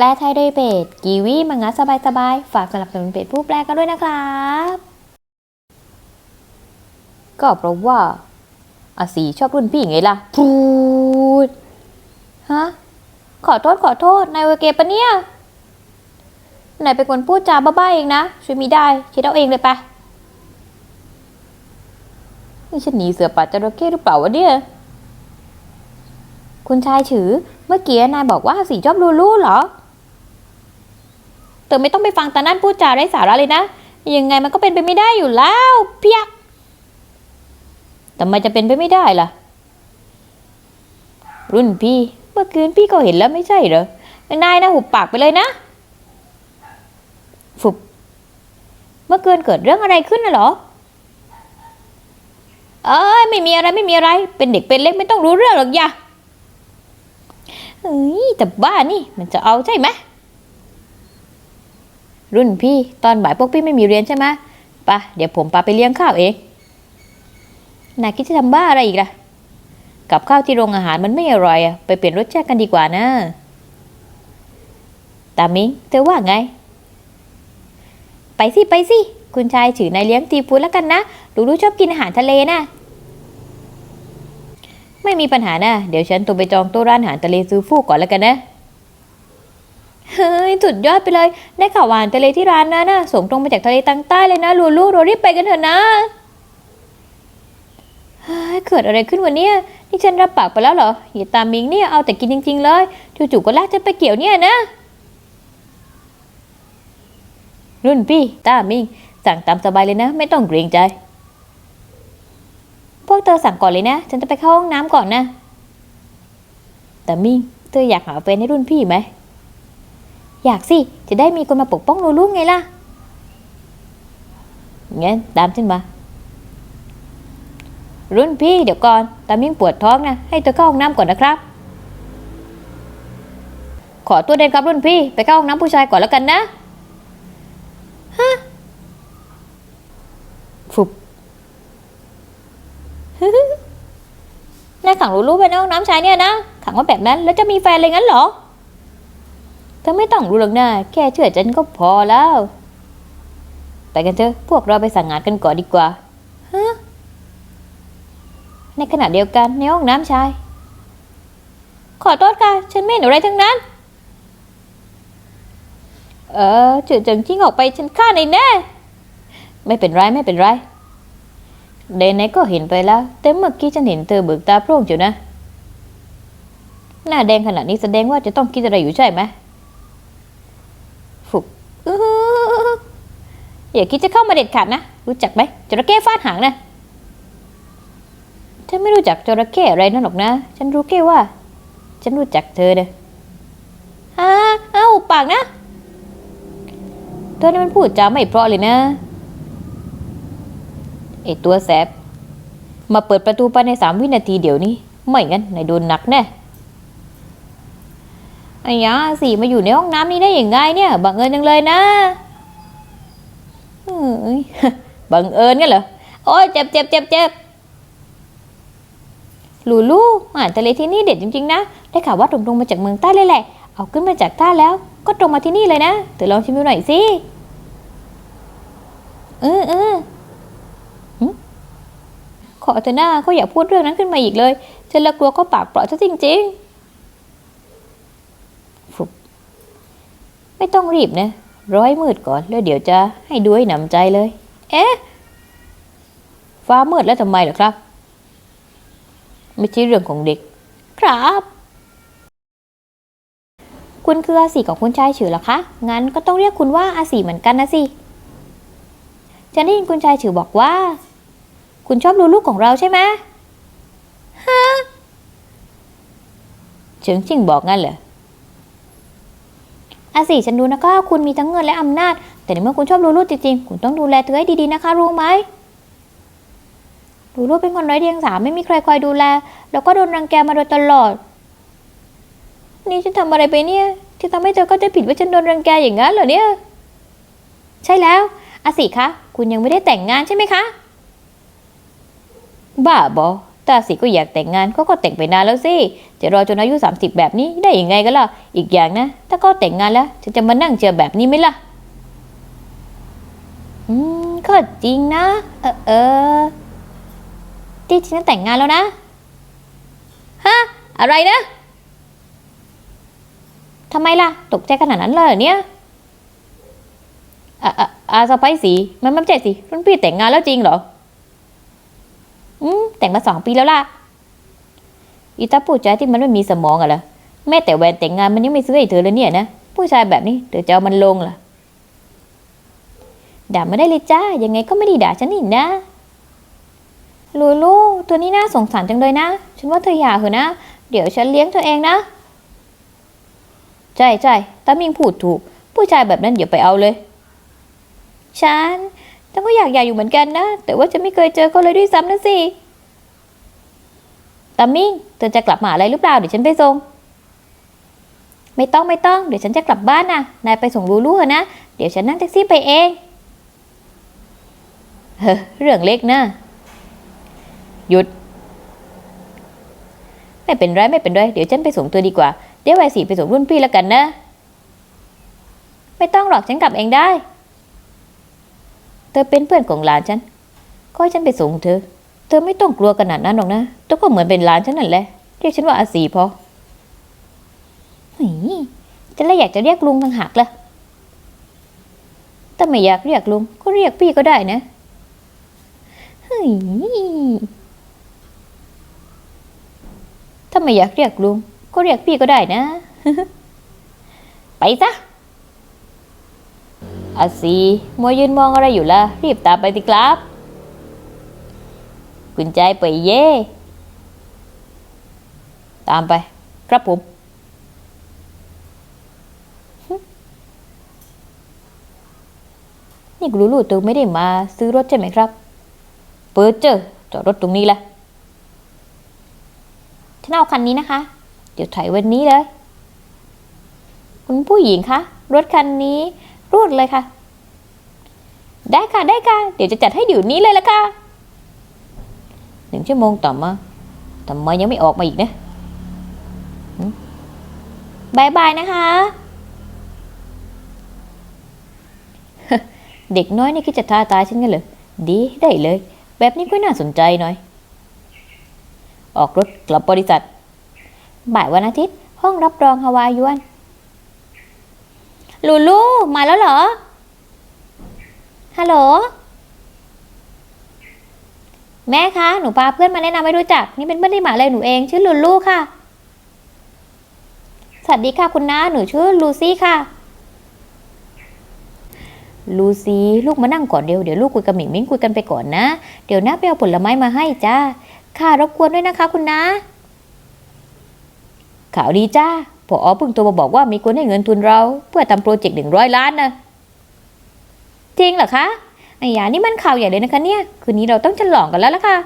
แปลไทยโดยเพจกีวีมังงะสบายๆ ฝากสนับสนุนเพจผู้แปลกันด้วยนะครับ ก็เพราะว่าอาสีชอบรุ่นพี่ไงล่ะพูดฮะ ขอโทษขอโทษ นายเวเกปะเนี่ย นายเป็นคนพูดจาบ้าๆเองนะ ช่วยมีได้คิดเอาเองเลยปะนี่ฉันหนีเสือป่าจระเข้หรือเปล่าวะเนี่ย คุณชายฉือ เมื่อกี้นายบอกว่าสีชอบลูลูเหรอ เธอไม่ต้องไปฟังตานั่นพูดจาไร้สาระเลยนะ ยังไงมันก็เป็นไปไม่ได้อยู่แล้วเพียกทำไมจะเป็นไปไม่ได้ล่ะ รุ่นพี่ เมื่อคืนพี่ก็เห็นแล้วไม่ใช่เหรอนายนะหุบปากไปเลยนะฟุบเมื่อคืนเกิดเรื่องอะไรขึ้นน่ะเหรอ เอ้ยไม่มีอะไรไม่มีอะไร เป็นเด็กเป็นเล็กไม่ต้องรู้เรื่องหรอกย่าเฮ้ยแต่บ้านี่มันจะเอาใช่ไหม รุ่นพี่ตอนบ่ายพวกพี่ไม่มีเรียนใช่ไหมปะเดี๋ยวผมพาไปเลี้ยงข้าวเองนายคิดจะทำบ้าอะไรอีกล่ะ กับข้าวที่โรงอาหารมันไม่อร่อยอะไปเปลี่ยนรสชาติกันดีกว่านะ ตามิงเธอว่าไง ไปสิไปสิ คุณชายถือนายเลี้ยงตีพูดแล้วกันนะลูลูชอบกินอาหารทะเลนะ ไม่มีปัญหานะ เดี๋ยวฉันตัวไปจองโต๊ะร้านอาหารทะเลซูฟูก่อนแล้วกันนะ เฮ้ยสุดยอดไปเลย ได้ข่าวหวานทะเลที่ร้านนะนะส่งตรงมาจากทะเลตังใต้เลยนะลูลูเรารีบไปกันเถอะนะเฮ้ยเกิดอะไรขึ้นวันนี้นี่ฉันรับปากไปแล้วเหรออย่าตามมิงเนี่ยเอาแต่กินจริง ๆ เลยจู่ๆก็ลากฉันไปเกี่ยวเนี่ยนะ รุ่นพี่ตามิง สั่งตามสบายเลยนะ ไม่ต้องเกรงใจ พวกเธอสั่งก่อนเลยนะ ฉันจะไปเข้าห้องน้ำก่อนนะ แต่มิง เธออยากหาแฟนให้รุ่นพี่ไหม อยากสิ จะได้มีคนมาปกป้องลูลูไงล่ะ งั้นตามฉันมา รุ่นพี่เดี๋ยวก่อน ตามิ่งปวดท้องนะ ให้เธอเข้าห้องน้ำก่อนนะครับ ขอตัวเดินครับรุ่นพี่ ไปเข้าห้องน้ำผู้ชายก่อนแล้วกันนะฮะฟุบนายขังลูลูไปในห้องน้ำชายเนี่ยนะ ขังไว่าแบบนั้นแล้วจะมีแฟนเลยงั้นเหรอ ธอไม่ต้องรู้หรอกนะแค่เชื่อฉันก็พอแล้ว ไปกันเถอะพวกเราไปสั่งงานกันก่อนดีกว่าฮะในขณะเดียวกันในห้องน้ำชาย ขอโทษค่ะ ฉันไม่เห็นอะไรทั้งนั้น เออเจือจังจิ้งออกไปฉันฆ่าในแน่ ไม่เป็นไรไม่เป็นไรเดนไหนก็เห็นไปแล้ว แต่เมื่อกี้ฉันเห็นเธอเบิกตาโพร่งอยู่นะ หน้าแดงขนาดนี้แสดงว่าจะต้องคิดอะไรอยู่ใช่ไหม ฝึกอื้อหือ อย่าคิดจะเข้ามาเด็ดขาดนะ รู้จักไหมจระเข้ฟาดหางนะฉันไม่รู้จักจระเข้อะไรนั่นหรอกนะ ฉันรู้แค่ว่า ฉันรู้จักเธอเนะฮ่าเอ้าปากนะเธอนี่มันพูดจาไม่เพราะเลยนะไอตัวแสบมาเปิดประตูภายในสามวินาทีเดี๋ยวนี้ ไม่งั้นนายโดนหนักแน่ไอ้ยาสีมาอยู่ในห้องน้ำนี้ได้อย่างไงเนี่ย บังเอิญจังเลยนะ เอ้ยบังเอิญกันเหรอโอ้ยเจ็บเจ็บเจ็บเจ็บลูลูอาหารทะเลที่นี่เด็ดจริงๆนะ ได้ข่าวว่าตรงๆมาจากเมืองใต้เลยแหละ เอาขึ้นมาจากท่าแล้ว ก็ตรงมาที่นี่เลยนะเธอลองชิมดูหน่อยสิเออเออหึขอเธอหน้าเขาอยากพูดเรื่องนั้นขึ้นมาอีกเลยฉันละกลัวเขาปากเปราะซะจริงๆฟุบไม่ต้องรีบนะ ร้อยมืดก่อนแล้วเดี๋ยวจะให้ดูให้หนำใจเลย เอ๊ะ ฟ้ามืดแล้วทำไมเหรอครับ ไม่ใช่เรื่องของเด็ก ครับ คุณคืออาสีของคุณชายฉือเหรอคะ งั้นก็ต้องเรียกคุณว่าอาสีเหมือนกันนะสิ ฉันได้ยินคุณชายฉือบอกว่า คุณชอบดูลูกของเราใช่ไหมฮะเฉิงจิงบอกงั้นเหรอ อาสิฉันดูนะคะคุณมีทั้งเงินและอำนาจ แต่ในเมื่อคุณชอบลูลูจริงๆ คุณต้องดูแลเธอให้ดีๆนะคะ รู้ไหมลูลูเป็นคนไร้เดียงสาไม่มีใครคอยดูแล แล้วก็โดนรังแกมาโดยตลอด นี่ฉันทำอะไรไปเนี่ย ที่ทำให้เธอก็จะผิดว่าฉันโดนรังแกอย่างนั้นเหรอเนี่ย ใช่แล้วอาสิคะ คุณยังไม่ได้แต่งงานใช่ไหมคะ บ้าบอถ้าอาสีก็อยากแต่งงานเขาก็แต่งไปนานแล้วสิ จะรอจนอายุ 30 แบบนี้ได้ยังไงกันล่ะ อีกอย่างนะ ถ้าเขาแต่งงานแล้วฉันจะมานั่งเจอแบบนี้ไหมล่ะ อืม ก็จริงนะ เออเออที่ฉันแต่งงานแล้วนะ ฮะ อะไรนะทำไมล่ะ ตกใจขนาดนั้นเลยเนี่ยอะอะอาสไปสีมันไม่ใช่สิรุ่นพี่แต่งงานแล้วจริงเหรอ อืม แต่งมาสองปีแล้วล่ะ อีตาผู้ชายที่มันไม่มีสมองอะล่ะแม้แต่แหวนแต่งงานมันยังไม่ซื้อให้เธอเลยเนี่ยนะผู้ชายแบบนี้เธอจะเอามันลงล่ะด่าไม่ได้เลยจ้ายังไงก็ไม่ได้ด่าฉันนี่นะลูลูตัวนี้น่าสงสารจังเลยนะ ฉันว่าเธออย่าเถอะนะ เดี๋ยวฉันเลี้ยงเธอเองนะ ใช่ใช่ตามิงพูดถูก ผู้ชายแบบนั้นอย่าไปเอาเลย ฉันฉันก็อยากอยากอยู่เหมือนกันนะ แต่ว่าฉันไม่เคยเจอเขาเลยด้วยซ้ำนะสิ ตามิงเธอจะกลับมาอะไรหรือเปล่าเดี๋ยวฉันไปส่ง ไม่ต้องไม่ต้องเดี๋ยวฉันจะกลับบ้านนะนายไปส่งลูลูเถอะนะเดี๋ยวฉันนั่งแท็กซี่ไปเองเฮ้เรื่องเล็กนะ หยุด ไม่เป็นไรไม่เป็นไรเดี๋ยวฉันไปส่งตัวดีกว่า เดี๋ยวไวสีไปส่งรุ่นพี่แล้วกันนะ ไม่ต้องหรอกฉันกลับเองได้ เธอเป็นเพื่อนของหลานฉันก็ให้ฉันไปส่งเธอ เธอไม่ต้องกลัวขนาดนั้นหรอกนะตัวก็เหมือนเป็นหลานฉันนั่นแหละ เรียกฉันว่าอาสีพอหีฉันเลยอยากจะเรียกลุงต่างหากล่ะถ้าไม่อยากเรียกลุงก็เรียกพี่ก็ได้นะเฮ้ยถ้าไม่อยากเรียกลุงก็เรียกพี่ก็ได้นะ ไปซะอาซีมัวยืนมองอะไรอยู่ล่ะ รีบตามไปสิครับ คุณใจไปเย่ตามไป ครับผม นี่กูรู้ๆตัวไม่ได้มาซื้อรถใช่ไหมครับ เปิดเจอจอดรถตรงนี้แหละฉันเอาคันนี้นะคะ เดี๋ยวถ่ายวันนี้เลย คุณผู้หญิงคะ รถคันนี้รูดเลยค่ะ ได้ค่ะได้ค่ะ เดี๋ยวจะจัดให้เดี๋ยวนี้เลยละค่ะ หนึ่งชั่วโมงต่อมาทำไมยังไม่ออกมาอีกนะบายบายนะคะ เด็กน้อยนี่คิดจะท้าตายฉันกันเหรอดีได้เลย แบบนี้ก็น่าสนใจหน่อย ออกรถกลับบริษัท บ่ายวันอาทิตย์ ห้องรับรองฮาวายยวน ลูลู มาแล้วเหรอ ฮัลโหล แม่คะ หนูพาเพื่อนมาแนะนำให้รู้จัก นี่เป็นเพื่อนที่หมาเลยหนูเอง ชื่อลูลูค่ะ สวัสดีค่ะคุณน้า หนูชื่อลูซี่ค่ะ ลูซี่ลูกมานั่งก่อนเดี๋ยวเดี๋ยวลูกคุยกับหมิงมิ้งคุยกันไปก่อนนะ เดี๋ยวน้าไปเอาผลไม้มาให้จ้า ค่ะรบกวนด้วยนะคะ คุณน้า ข่าวดีจ้าพอเพิ่งโทรมาบอกว่ามีคนให้เงินทุนเรา เพื่อทำโปรเจกต์หนึ่งร้อยล้านนะจริงเหรอคะ ไอ้ยานี่มันข่าวใหญ่เลยนะคะเนี่ย คืนนี้เราต้องฉลองกันแล้วล่ะค่ะ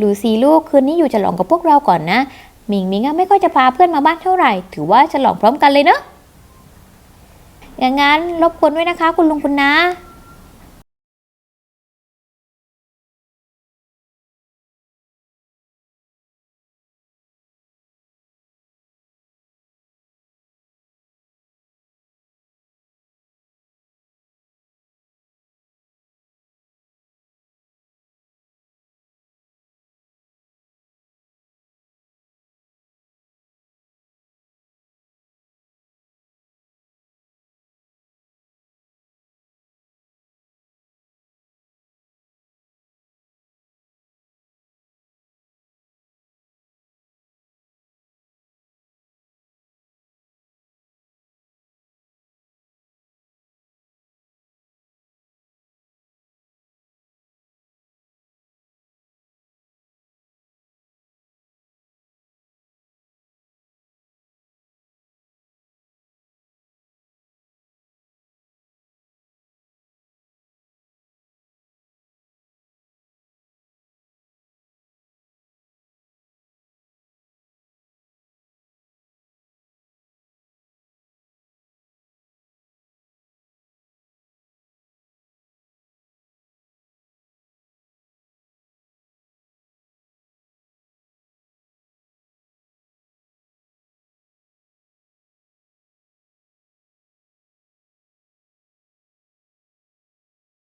ลูซีลูกคืนนี้อยู่ฉลองกับพวกเราก่อนนะมิงมิงไม่ค่อยจะพาเพื่อนมาบ้านเท่าไหร่ ถือว่าฉลองพร้อมกันเลยเนอะอย่างงั้นรบกวนด้วยนะคะ คุณลุงคุณนา